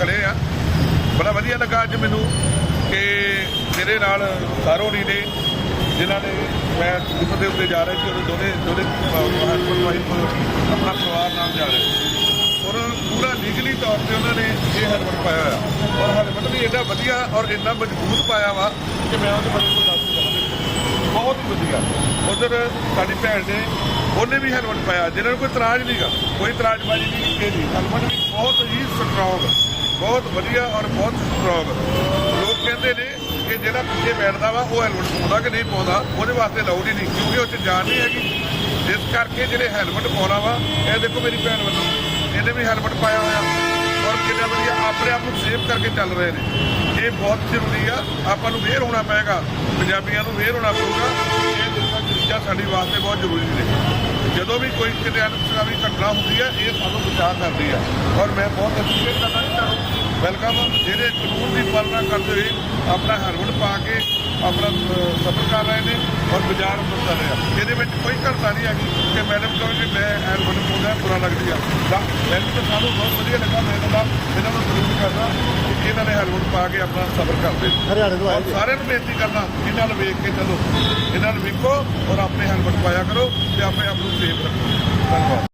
ਖੜੇ ਆ। ਬੜਾ ਵਧੀਆ ਲੱਗਾ ਅੱਜ ਮੈਨੂੰ ਕਿ ਮੇਰੇ ਨਾਲ ਸਾਰੋਣੀ ਨੇ, ਜਿਨ੍ਹਾਂ ਨੇ ਮੈਂ ਜਿੱਥੇ ਦੇ ਉੱਤੇ ਜਾ ਰਿਹਾ ਸੀ ਉਹ ਦੋਨੇ ਦੋਨੇ ਹਸਬੰਡ ਵਾਈਫ ਆਪਣਾ ਪਰਿਵਾਰ ਨਾਲ ਜਾ ਰਹੇ ਔਰ ਪੂਰਾ ਲੀਗਲੀ ਤੌਰ ਤੇ ਉਹਨਾਂ ਨੇ ਇਹ ਹੈਲਮਟ ਪਾਇਆ ਹੋਇਆ। ਔਰ ਹੈਲਮਟ ਵੀ ਇੰਨਾ ਵਧੀਆ ਔਰ ਇੰਨਾ ਮਜ਼ਬੂਤ ਪਾਇਆ ਵਾ ਕਿ ਮੈਂ ਉਹਦੇ ਬਾਰੇ ਕੋਈ ਦੱਸ ਸਕਦਾ ਬਹੁਤ ਹੀ ਵਧੀਆ। ਉਧਰ ਸਾਡੀ ਭੈਣ ਨੇ, ਉਹਨੇ ਵੀ ਹੈਲਮਟ ਪਾਇਆ। ਜਿਹਨਾਂ ਨੂੰ ਕੋਈ ਇਤਰਾਜ਼ ਨਹੀਂਗਾ ਕੋਈ ਇਤਰਾਜ਼ਬਾਜ਼ੀ ਨਹੀਂ ਕੀਤੀ। ਹੈਲਮਟ ਵੀ ਬਹੁਤ ਹੀ ਸਟਰੋਂਗ ਬਹੁਤ ਵਧੀਆ ਔਰ ਬਹੁਤ ਸਟਰੋਂਗ ਲੋਕ ਕਹਿੰਦੇ ਨੇ ਕਿ ਜਿਹੜਾ ਪਿੱਛੇ ਬੈਠਦਾ ਵਾ, ਉਹ ਹੈਲਮਟ ਪਾਉਂਦਾ ਕਿ ਨਹੀਂ ਪਾਉਂਦਾ, ਉਹਦੇ ਵਾਸਤੇ ਲਾਉਡ ਹੀ ਨਹੀਂ। ਕਿਉਂਕਿ ਉਹ 'ਚ ਜਾਨ ਨਹੀਂ ਹੈਗੀ। ਇਸ ਕਰਕੇ ਜਿਹੜੇ ਹੈਲਮਟ ਪਾਉਣਾ ਵਾ, ਇਹ ਦੇਖੋ ਮੇਰੀ ਭੈਣ ਵੱਲੋਂ, ਇਹਨੇ ਵੀ ਹੈਲਮਟ ਪਾਇਆ ਹੋਇਆ। ਔਰ ਕਿੰਨਾ ਵਧੀਆ ਆਪਣੇ ਆਪ ਨੂੰ ਸੇਫ ਕਰਕੇ ਚੱਲ ਰਹੇ ਨੇ। ਇਹ ਬਹੁਤ ਜ਼ਰੂਰੀ ਆ। ਆਪਾਂ ਨੂੰ ਵੇਅਰ ਹੋਣਾ ਪਏਗਾ। ਪੰਜਾਬੀਆਂ ਨੂੰ ਵੇਰ ਹੋਣਾ ਪਊਗਾ। ਇਹ ਜਿਹੜੀਆਂ ਚੀਜ਼ਾਂ ਸਾਡੇ ਵਾਸਤੇ ਬਹੁਤ ਜ਼ਰੂਰੀ ਨੇ। ਜਦੋਂ ਵੀ ਕੋਈ ਕਿਤੇ ਅਨਸਕਾਰੀ ਘਟਨਾ ਹੁੰਦੀ ਹੈ ਇਹ ਸਾਨੂੰ ਬਚਾਅ ਕਰਦੀ ਹੈ ਔਰ ਮੈਂ ਬਹੁਤ ਅਪਰੀਸ਼ੀਏਟ ਕਰਦਾ ਵੈਲਕਮ ਜਿਹੜੇ ਕਾਨੂੰਨ ਦੀ ਪਾਲਣਾ ਕਰਦੇ ਹੋਏ ਆਪਣਾ ਹੈਲਮਟ ਪਾ ਕੇ ਆਪਣਾ ਸਫ਼ਰ ਕਰ ਰਹੇ ਨੇ ਔਰ ਬਾਜ਼ਾਰ ਅੰਦਰ ਚੱਲ ਰਹੇ। ਇਹਦੇ ਵਿੱਚ ਕੋਈ ਘਟਨਾ ਨਹੀਂ ਹੈਗੀ ਕਿ ਮੈਡਮ ਕਹੋ ਕਿ ਮੈਂ ਹੈਲਮਟ ਪਾਉਂਦਾ ਬੁਰਾ ਲੱਗਦੀ ਆ। ਤਾਂ ਮੈਨੂੰ ਤਾਂ ਸਾਨੂੰ ਬਹੁਤ ਵਧੀਆ ਲੱਗਾ ਮੈਂ ਇਹਨਾਂ ਦਾ ਇਹਨਾਂ ਨੂੰ ਸਲੂਟ ਕਰਦਾ ਕਿ ਇਹਨਾਂ ਨੇ ਹੈਲਮਟ ਪਾ ਕੇ ਆਪਣਾ ਸਫ਼ਰ ਕਰਦੇ ਹਰਿਆਣੇ ਤੋਂ ਆਏ ਸਾਰਿਆਂ ਨੂੰ ਬੇਨਤੀ ਕਰਦਾ ਇਹਨਾਂ ਨੂੰ ਵੇਖ ਕੇ ਚੱਲੋ। ਇਹਨਾਂ ਨੂੰ ਵੇਖੋ ਔਰ ਆਪਣੇ ਹੈਲਮਟ ਪਾਇਆ ਕਰੋ ਤੇ ਆਪਣੇ ਆਪ ਨੂੰ ਸੇਫ ਰੱਖੋ। ਧੰਨਵਾਦ।